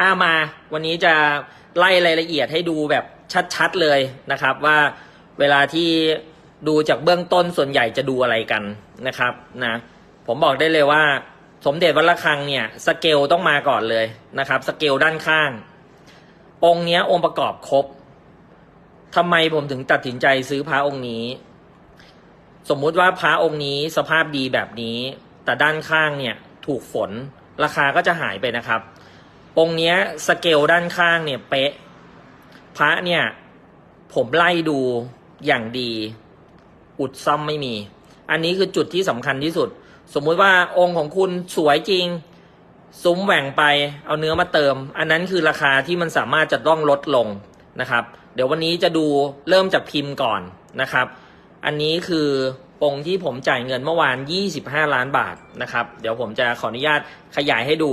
อ่ามา วันนี้จะไล่รายละเอียดให้ดูแบบชัดๆเลยนะครับว่าเวลาที่ดูจากเบื้องต้นส่วนใหญ่จะดูอะไรกันนะครับนะผมบอกได้เลยว่าสมเด็จวัดระฆังเนี่ยสเกลต้องมาก่อนเลยนะครับสเกลด้านข้าง องค์เนี้ยองค์ประกอบครบทำไมผมถึงตัดสินใจซื้อพระองค์นี้ สมมุติว่าพระองค์นี้สภาพดีแบบนี้ แต่ด้านข้างเนี่ยถูกฝนราคาก็จะหายไปนะครับ องค์เนี้ยสเกลด้านข้างเนี่ยเป๊ะ พระเนี่ย ผมไล่ดูอย่างดี อุดซ่อมไม่มี อันนี้คือจุดที่สำคัญที่สุด สมมุติว่าองค์ของคุณสวยจริง ซุ้มแหว่งไปเอาเนื้อมาเติม อันนั้นคือราคาที่มันสามารถจะต้องลดลงนะครับ เดี๋ยววันนี้จะดูเริ่มจากพิมพ์ก่อนนะครับ อันนี้คือองค์ที่ผมจ่ายเงินเมื่อวาน 25 ล้านบาทนะครับ เดี๋ยวผมจะขออนุญาตขยายให้ดู